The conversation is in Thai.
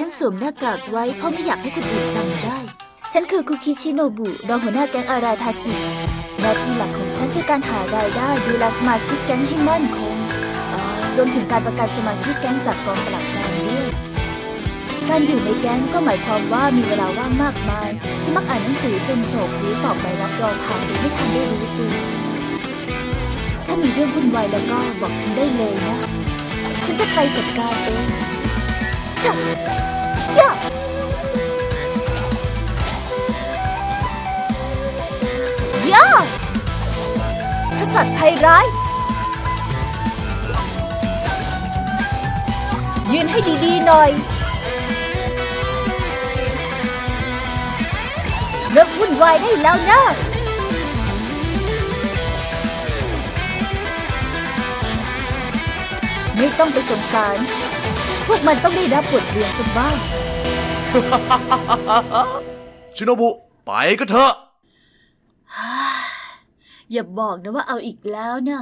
ฉันสวมหน้ากากไว้เพราะไม่อยากให้คนอื่นจำได้ ฉันคือคุคิชิโนบุรองหัวหน้าแก๊งอาราทากิหน้าที่หลักของฉันคือการหารายได้ดูแลสมาชิกแก๊งให้มั่นคงอ่ารวมถึงการประกันสมาชิกแก๊งจากกองปราบปรามด้วย การอยู่ในแก๊งก็หมายความว่ามีเวลาว่างมากมาย ฉันมักอ่านหนังสือจนจบหรือสอบใบรับรองผ่านโดยไม่ทันได้รู้ตัว ถ้ามีเรื่องวุ่นวายแล้วก็บอกฉันได้เลยนะ ฉันจะไปจัดการเองจับ ขจัดภัยร้าย ยืนให้ดีๆหน่อย เลิกวุ่นวายได้แล้วนะไม่ต้องไปสงสาร พวกมันต้องได้รับบทเรียนกันบ้าง ชิโนบุ ไปก็เถอะ อย่าบอกนะว่าเอาอีกแล้วนะ